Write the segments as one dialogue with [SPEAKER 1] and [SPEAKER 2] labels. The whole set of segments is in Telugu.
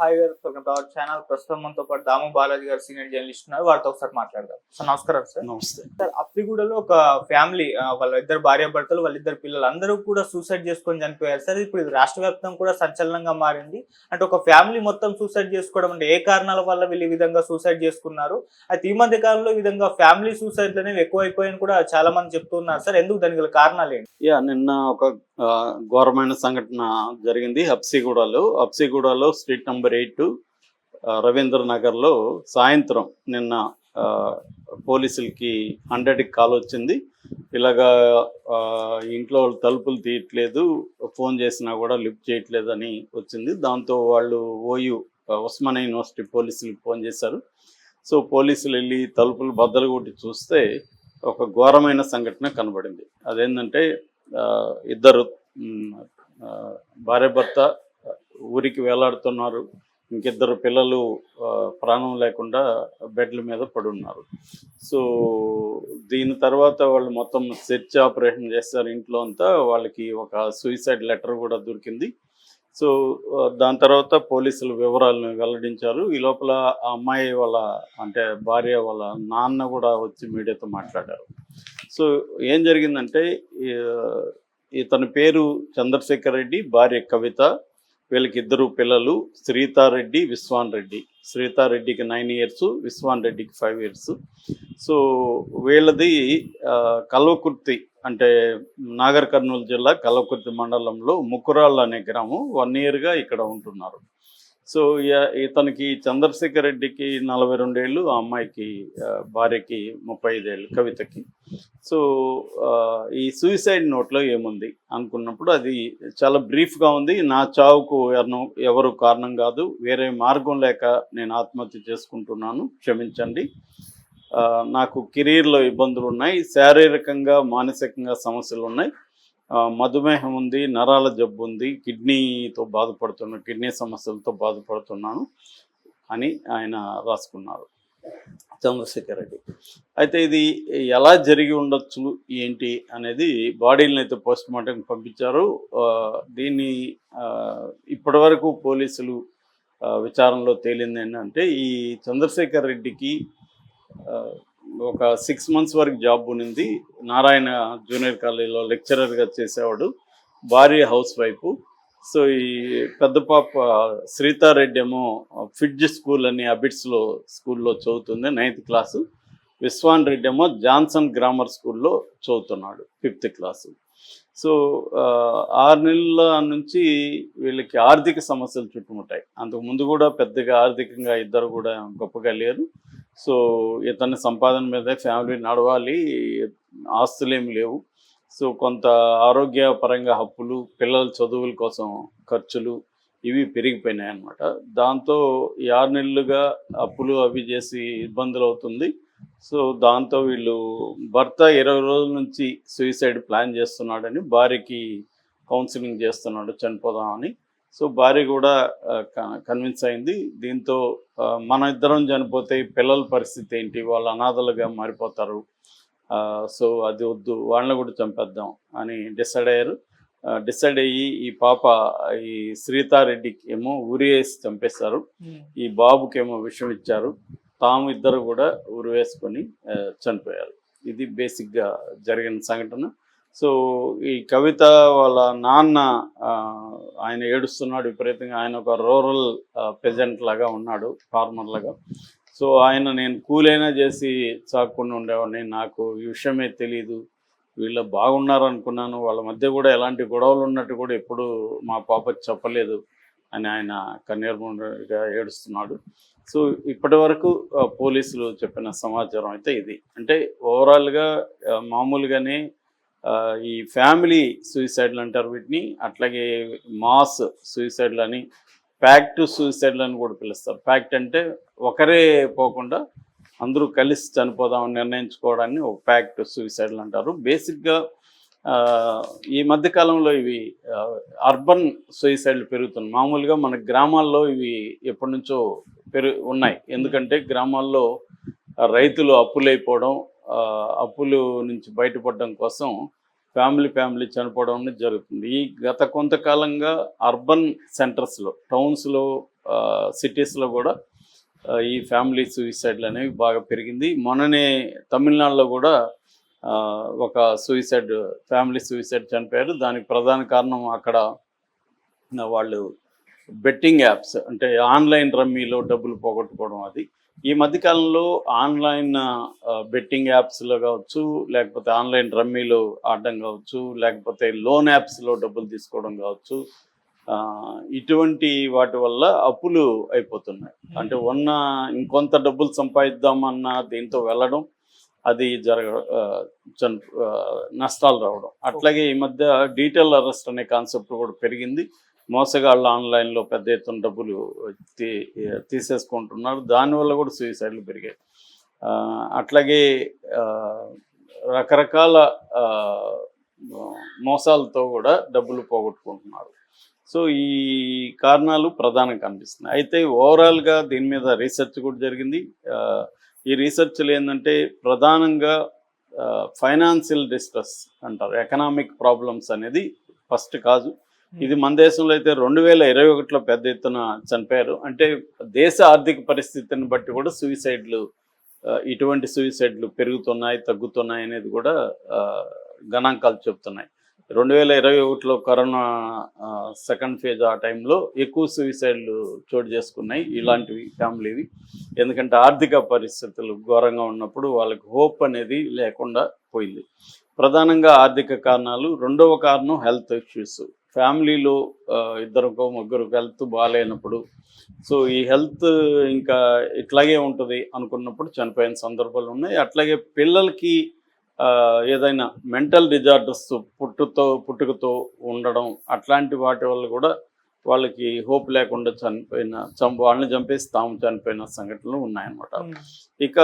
[SPEAKER 1] హాయ్ గారు వెల్కమ్ టు అవర్ ఛానల్ ప్రస్తుతం మనతో పాటు దాము బాలాజీ గారు సీనియర్ జర్నలిస్ట్ ఉన్నారు. వారితో ఒకసారి మాట్లాడదాం. సార్ నమస్కారం సార్
[SPEAKER 2] నమస్తే.
[SPEAKER 1] సార్ అప్పిగూడలో ఒక ఫ్యామిలీ వాళ్ళ ఇద్దరు భార్య భర్తలు వాళ్ళ ఇద్దరు పిల్లలు అందరూ కూడా సూసైడ్ చేసుకొని చనిపోయారు. సార్ ఇప్పుడు ఇది రాష్ట్ర వ్యాప్తం కూడా సంచలనంగా మారింది. అంటే ఒక ఫ్యామిలీ మొత్తం సూసైడ్ చేసుకోవడం అంటే ఏ కారణాల వల్ల వీళ్ళు ఈ విధంగా సూసైడ్ చేసుకున్నారు? అయితే ఈ మధ్య కాలంలో ఈ విధంగా ఫ్యామిలీ సూసైడ్లు అనేవి ఎక్కువైపోయాయని కూడా చాలా మంది చెప్తున్నారు. సార్ ఎందుకు దానికి కారణాలు ఏంటి?
[SPEAKER 2] యా నిన్న ఒక ఘోరమైన సంఘటన జరిగింది హబ్సిగూడలో. హబ్సిగూడలో స్ట్రీట్ నెంబర్ ఎయిట్ రవీంద్ర నగర్లో సాయంత్రం నిన్న పోలీసులకి హండ్రెడ్కి కాల్ వచ్చింది. ఇలాగా ఇంట్లో వాళ్ళు తలుపులు తీయట్లేదు ఫోన్ చేసినా కూడా లిఫ్ట్ చేయట్లేదు అని వచ్చింది. దాంతో వాళ్ళు ఓయూ ఉస్మానియా యూనివర్సిటీ పోలీసులకు ఫోన్ చేశారు. సో పోలీసులు వెళ్ళి తలుపులు బద్దలు కొట్టి చూస్తే ఒక ఘోరమైన సంఘటన కనబడింది. అదేంటంటే ఇద్దరు మ్, భార్య భర్త ఊరికి వేలాడుతున్నారు. ఇంకిద్దరు పిల్లలు ప్రాణం లేకుండా బెడ్ల మీద పడున్నారు. సో దీని తర్వాత వాళ్ళు మొత్తం సెర్చ్ ఆపరేషన్ చేస్తారు ఇంట్లో అంతా. వాళ్ళకి ఒక సూసైడ్ లెటర్ కూడా దొరికింది. సో దాని తర్వాత పోలీసులు వివరాలను వెల్లడించారు. ఈ లోపల ఆ అమ్మాయి వాళ్ళ అంటే భార్య వాళ్ళ నాన్న కూడా వచ్చి మీడియాతో మాట్లాడారు. సో ఏం జరిగిందంటే ఈ, ఇతని పేరు చంద్రశేఖర్ రెడ్డి భార్య కవిత వీళ్ళకి ఇద్దరు పిల్లలు శ్రీతారెడ్డి విశ్వాన్ రెడ్డి. శ్రీతారెడ్డికి నైన్ ఇయర్స్ విశ్వాన్ రెడ్డికి ఫైవ్ ఇయర్స్. సో వీళ్ళది కల్వకుర్తి అంటే నాగర్ కర్నూలు జిల్లా కల్వకుర్తి మండలంలో ముకురాళ్ళు అనే గ్రామం. వన్ ఇయర్గా ఇక్కడ ఉంటున్నారు. సో ఇయ- ఇతనికి చంద్రశేఖర్ రెడ్డికి నలభై రెండేళ్ళు ఆ అమ్మాయికి భార్యకి ముప్పై ఐదేళ్ళు కవితకి. సో ఈ సూసైడ్ నోట్లో ఏముంది అనుకున్నప్పుడు అది చాలా బ్రీఫ్గా ఉంది. నా చావుకు ఎవరు ఎవరు కారణం కాదు. వేరే మార్గం లేక నేను ఆత్మహత్య చేసుకుంటున్నాను. క్షమించండి. నాకు కెరీర్లో ఇబ్బందులు ఉన్నాయి శారీరకంగా మానసికంగా సమస్యలు ఉన్నాయి మధుమేహం ఉంది నరాల జబ్బు ఉంది కిడ్నీతో బాధపడుతున్నా కిడ్నీ సమస్యలతో బాధపడుతున్నాను అని ఆయన రాసుకున్నారు. చంద్రశేఖర్ రెడ్డి. అయితే ఇది ఎలా జరిగి ఉండొచ్చు ఏంటి అనేది బాడీలను అయితే పోస్ట్ మార్టంకి పంపించారు దీన్ని ఇప్పటివరకు పోలీసులు విచారణలో తేలింది ఏంటంటే ఈ చంద్రశేఖర్ రెడ్డికి ఒక సిక్స్ మంత్స్ వరకు జాబ్ ఉన్నింది. నారాయణ జూనియర్ కాలేజీలో లెక్చరర్గా చేసేవాడు. భార్య హౌస్ వైఫ్ సో ఈ పెద్ద పాప శ్రీతారెడ్డి ఏమో ఫిడ్జ్ స్కూల్ అని అబిట్స్లో స్కూల్లో చదువుతుంది నైన్త్ క్లాసు విశ్వాన్ రెడ్డి ఏమో జాన్సన్ గ్రామర్ స్కూల్లో చదువుతున్నాడు ఫిఫ్త్ క్లాసు సో ఆరు నెలల నుంచి వీళ్ళకి ఆర్థిక సమస్యలు చుట్టుముట్టాయి. అంతకు ముందు కూడా పెద్దగా ఆర్థికంగా ఇద్దరు కూడా గొప్పగా లేరు. సో ఇతని సంపాదన మీదే ఫ్యామిలీ నడవాలి ఆస్తులేమి లేవు. సో కొంత ఆరోగ్యపరంగా హప్పులు పిల్లల చదువుల కోసం ఖర్చులు ఇవి పెరిగిపోయినాయి అన్నమాట. దాంతో ఈ ఆరు నెలలుగా అప్పులు అవి చేసి ఇబ్బందులు అవుతుంది. సో దాంతో వీళ్ళు భర్త ఇరవై రోజుల నుంచి సూసైడ్ ప్లాన్ చేస్తున్నాడని భార్యకి కౌన్సిలింగ్ చేస్తున్నాడు చనిపోదామని. సో భార్య కూడా కన్విన్స్ అయింది. దీంతో మన ఇద్దరం చనిపోతే పిల్లల పరిస్థితి ఏంటి? వాళ్ళు అనాథలుగా మారిపోతారు. సో అది వద్దు వాళ్ళని కూడా చంపేద్దాం అని డిసైడ్ అయ్యారు. డిసైడ్ అయ్యి ఈ పాప ఈ శ్రీతారెడ్డికి ఏమో ఉరి వేసి చంపేశారు. ఈ బాబుకేమో విషం ఇచ్చారు. తాము ఇద్దరు కూడా ఉరి వేసుకొని ఆ, చనిపోయారు. ఇది బేసిక్గా జరిగిన సంఘటన. సో ఈ కవిత వాళ్ళ నాన్న ఆయన ఏడుస్తున్నాడు విపరీతంగా. ఆయన ఒక రూరల్ పెజెంట్ లాగా ఉన్నాడు ఫార్మర్ లాగా. సో ఆయన నేను కూలైనా చేసి చాకుండా ఉండేవాడిని. నాకు ఈ విషయమే తెలియదు వీళ్ళు బాగున్నారనుకున్నాను. వాళ్ళ మధ్య కూడా ఎలాంటి గొడవలు ఉన్నట్టు కూడా ఎప్పుడు మా పాప చెప్పలేదు అని ఆయన కన్నీర్ముగా ఏడుస్తున్నాడు. సో ఇప్పటి వరకు పోలీసులు చెప్పిన సమాచారం అయితే ఇది. అంటే ఓవరాల్గా మామూలుగానే ఈ ఫ్యామిలీ సూసైడ్లు అంటారు వీటిని. అట్లాగే మాస్ సూసైడ్లు అని ప్యాక్ట్ సూసైడ్లు అని కూడా పిలుస్తారు. ప్యాక్ట్ అంటే ఒకరే పోకుండా అందరూ కలిసి చనిపోదామని నిర్ణయించుకోవడాన్ని ఒక ప్యాక్ట్ సూసైడ్లు అంటారు. బేసిక్గా ఈ మధ్యకాలంలో ఇవి అర్బన్ సూసైడ్లు పెరుగుతున్నాయి. మామూలుగా మన గ్రామాల్లో ఇవి ఎప్పటి నుంచో పెరు ఉన్నాయి. ఎందుకంటే గ్రామాల్లో రైతులు అప్పులైపోవడం అయిపోవడం అప్పులు నుంచి బయటపడడం కోసం ఫ్యామిలీ ఫ్యామిలీ చనిపోవడం అనేది జరుగుతుంది. ఈ గత కొంతకాలంగా అర్బన్ సెంటర్స్లో టౌన్స్లో సిటీస్లో కూడా ఈ ఫ్యామిలీ సూయిసైడ్లు అనేవి బాగా పెరిగింది. మొన్ననే తమిళనాడులో కూడా ఒక సూయిసైడ్ ఫ్యామిలీ సూయిసైడ్ చనిపోయారు. దానికి ప్రధాన కారణం అక్కడ వాళ్ళు బెట్టింగ్ యాప్స్ అంటే ఆన్లైన్ రమ్మీలో డబ్బులు పోగొట్టుకోవడం అది. ఈ మధ్యకాలంలో ఆన్లైన్ బెట్టింగ్ యాప్స్లో కావచ్చు లేకపోతే ఆన్లైన్ రమ్మీలో ఆడడం కావచ్చు లేకపోతే లోన్ యాప్స్లో డబ్బులు తీసుకోవడం కావచ్చు ఇటువంటి వాటి వల్ల అప్పులు అయిపోతున్నాయి. అంటే ఉన్న ఇంకొంత డబ్బులు సంపాదిద్దామన్న దీంతో వెళ్ళడం అది జరగ నష్టాలు రావడం. అట్లాగే ఈ మధ్య డీటెయిల్ అరెస్ట్ అనే కాన్సెప్ట్ కూడా పెరిగింది. మోసగాళ్ళు ఆన్లైన్లో పెద్ద ఎత్తున డబ్బులు తీ తీసేసుకుంటున్నారు. దానివల్ల కూడా సూసైడ్లు పెరిగాయి. అట్లాగే రకరకాల మోసాలతో కూడా డబ్బులు పోగొట్టుకుంటున్నారు. సో ఈ కారణాలు ప్రధానం కనిపిస్తున్నాయి. అయితే ఓవరాల్గా దీని మీద రీసెర్చ్ కూడా జరిగింది. ఈ రీసెర్చ్లు ఏంటంటే ప్రధానంగా ఫైనాన్షియల్ డిస్ట్రెస్ అంటారు. ఎకనామిక్ ప్రాబ్లమ్స్ అనేది ఫస్ట్ కాదు Hmm. ఇది మన దేశంలో అయితే రెండు వేల ఇరవై ఒకటిలో పెద్ద ఎత్తున చనిపోయారు. అంటే దేశ ఆర్థిక పరిస్థితిని బట్టి కూడా సూయిసైడ్లు ఇటువంటి సూయిసైడ్లు పెరుగుతున్నాయి తగ్గుతున్నాయి అనేది కూడా గణాంకాలు చెప్తున్నాయి. రెండు వేల ఇరవై ఒకటిలో కరోనా సెకండ్ ఫేజ్ ఆ టైంలో ఎక్కువ సూయిసైడ్లు చోటు చేసుకున్నాయి ఇలాంటివి ఫ్యామిలీవి. ఎందుకంటే ఆర్థిక పరిస్థితులు ఘోరంగా ఉన్నప్పుడు వాళ్ళకి హోప్ అనేది లేకుండా పోయింది. ప్రధానంగా ఆర్థిక కారణాలు రెండవ కారణం హెల్త్ ఇష్యూస్. ఫ్యామిలీలో ఇద్దరికో ముగ్గురికి హెల్త్ బాగాలేనప్పుడు సో ఈ హెల్త్ ఇంకా ఇట్లాగే ఉంటుంది అనుకున్నప్పుడు చనిపోయిన సందర్భాలు ఉన్నాయి. అట్లాగే పిల్లలకి ఏదైనా మెంటల్ డిజార్డర్స్ పుట్టుతో పుట్టుకతో ఉండడం అట్లాంటి వాటి వల్ల కూడా వాళ్ళకి హోప్ లేకుండా చనిపోయిన చం వాళ్ళని చంపేసి తాము చనిపోయిన సంఘటనలు ఉన్నాయన్నమాట. ఇక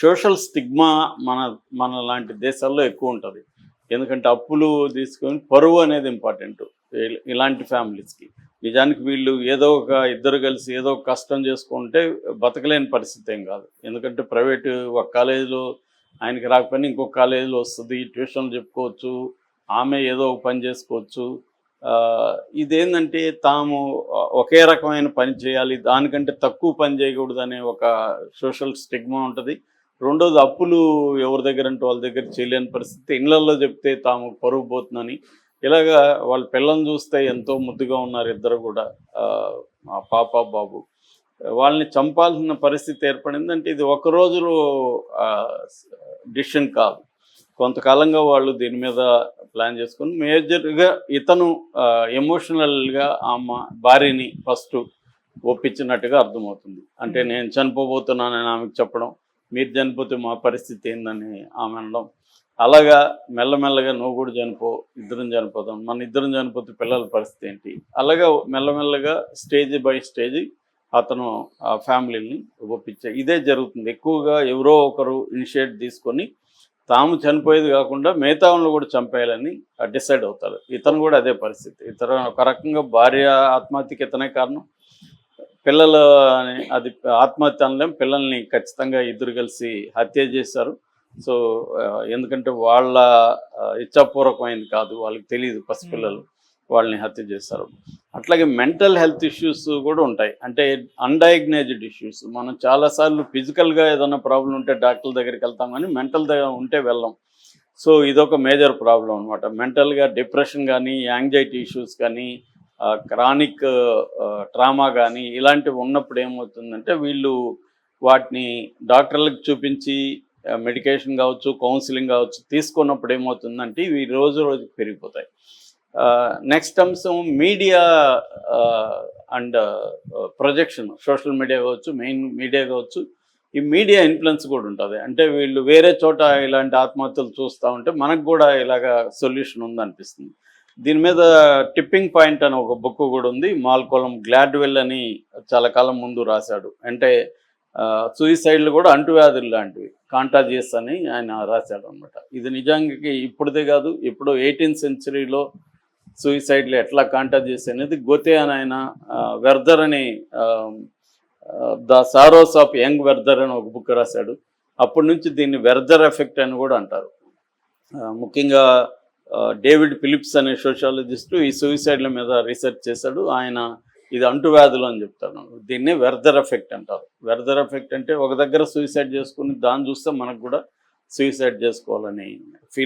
[SPEAKER 2] సోషల్ స్టిగ్మా మన మన లాంటి దేశాల్లో ఎక్కువ ఉంటుంది. ఎందుకంటే అప్పులు తీసుకొని పరువు అనేది ఇంపార్టెంట్ ఇలాంటి ఫ్యామిలీస్కి నిజానికి వీళ్ళు ఏదో ఒక ఇద్దరు కలిసి ఏదో ఒక కష్టం చేసుకుంటే బతకలేని పరిస్థితి ఏం కాదు. ఎందుకంటే ప్రైవేటు ఒక కాలేజీలో ఆయనకి రాకపోయినా ఇంకొక కాలేజీలో వస్తుంది. ట్యూషన్లు చెప్పుకోవచ్చు. ఆమె ఏదో ఒక పని చేసుకోవచ్చు. ఇదేంటంటే తాము ఒకే రకమైన పని చేయాలి. దానికంటే తక్కువ పని చేయకూడదు అనే ఒక సోషల్ స్టిగ్మా ఉంటుంది. రెండోది అప్పులు ఎవరి దగ్గర అంటే వాళ్ళ దగ్గర చేయలేని పరిస్థితి. ఇళ్ళలో చెప్తే తాము పరుగు పోతుందని. ఇలాగా వాళ్ళ పిల్లల్ని చూస్తే ఎంతో ముద్దుగా ఉన్నారు ఇద్దరు కూడా మా పాప బాబు. వాళ్ళని చంపాల్సిన పరిస్థితి ఏర్పడిందంటే ఇది ఒక రోజులో డిసిషన్ కాదు. కొంతకాలంగా వాళ్ళు దీని మీద ప్లాన్ చేసుకుని మేజర్గా ఇతను ఎమోషనల్గా ఆమె భార్యని ఫస్ట్ ఒప్పించినట్టుగా అర్థమవుతుంది. అంటే నేను చనిపోబోతున్నానని ఆమెకు చెప్పడం మీరు చనిపోతే మా పరిస్థితి ఏందని ఆమె అనడం. అలాగా మెల్లమెల్లగా నువ్వు కూడా చనిపో ఇద్దరం చనిపోతాం. మన ఇద్దరం చనిపోతే పిల్లల పరిస్థితి ఏంటి? అలాగా మెల్లమెల్లగా స్టేజ్ బై స్టేజ్ అతను ఆ ఫ్యామిలీని ఒప్పించే. ఇదే జరుగుతుంది. ఎక్కువగా ఎవరో ఒకరు ఇనిషియేట్ తీసుకొని తాము చనిపోయేది కాకుండా మిగతా కూడా చంపేయాలని డిసైడ్ అవుతారు. ఇతను కూడా అదే పరిస్థితి. ఇతను ఒక రకంగా భార్య ఆత్మహత్యకి ఇతనే కారణం. పిల్లలు అది ఆత్మహత్య అనలేం పిల్లల్ని ఖచ్చితంగా ఇద్దరు కలిసి హత్య చేశారు. సో ఎందుకంటే వాళ్ళ ఆ, ఇచ్ఛాపూర్వకమైనది కాదు వాళ్ళకి తెలియదు పసిపిల్లలు వాళ్ళని హత్య చేస్తారు అట్లాగే మెంటల్ హెల్త్ ఇష్యూస్ కూడా ఉంటాయి. అంటే అన్డయాగ్నైజ్డ్ ఇష్యూస్. మనం చాలాసార్లు ఫిజికల్గా ఏదైనా ప్రాబ్లం ఉంటే డాక్టర్ దగ్గరికి వెళ్తాం కానీ మెంటల్ దగ్గర ఉంటే వెళ్ళం. సో ఇదొక మేజర్ ప్రాబ్లం అనమాట మెంటల్గా డిప్రెషన్ కానీ యాంగ్జైటీ ఇష్యూస్ కానీ క్రానిక్ ట్రామా కానీ ఇలాంటివి ఉన్నప్పుడు ఏమవుతుందంటే వీళ్ళు వాటిని డాక్టర్లకు చూపించి మెడికేషన్ కావచ్చు కౌన్సిలింగ్ కావచ్చు తీసుకున్నప్పుడు ఏమవుతుందంటే ఇవి రోజు రోజుకి పెరిగిపోతాయి. నెక్స్ట్ అంశం media and projection social media కావచ్చు మెయిన్ మీడియా కావచ్చు ఈ మీడియా ఇన్ఫ్లుయెన్స్ కూడా ఉంటుంది. అంటే వీళ్ళు వేరే చోట ఇలాంటి ఆత్మహత్యలు చూస్తూ ఉంటే మనకు కూడా ఇలాగా సొల్యూషన్ ఉందనిపిస్తుంది. దీని మీద టిప్పింగ్ పాయింట్ అని ఒక బుక్ కూడా ఉంది. మాల్కోలం గ్లాడ్వెల్ అని చాలా కాలం ముందు రాశాడు. అంటే సూయిసైడ్లు కూడా అంటువ్యాధులు లాంటివి కాంటాజియస్ అని ఆయన రాశాడు అనమాట ఇది నిజానికి ఇప్పుడుదే కాదు ఇప్పుడు ఎయిటీన్త్ సెంచరీలో సూయిసైడ్లు ఎట్లా కాంటాజియస్ అనేది గోతే అని ఆయన వెర్దర్ అని the sorrows of young Werther అని ఒక బుక్ రాశాడు. అప్పటి నుంచి దీన్ని వెర్దర్ ఎఫెక్ట్ అని కూడా అంటారు. ముఖ్యంగా డేవిడ్ ఫిలిప్స్ అనే సోషాలజిస్టు ఈ సూసైడ్ల మీద రీసెర్చ్ చేశాడు. ఆయన ఇది అంటువ్యాధులు అని చెప్తాను దీన్ని వెర్దర్ ఎఫెక్ట్ అంటారు. వెర్దర్ ఎఫెక్ట్ అంటే ఒక దగ్గర సూసైడ్ చేసుకుని దాన్ని చూస్తే మనకు కూడా సూసైడ్ చేసుకోవాలని ఫీల్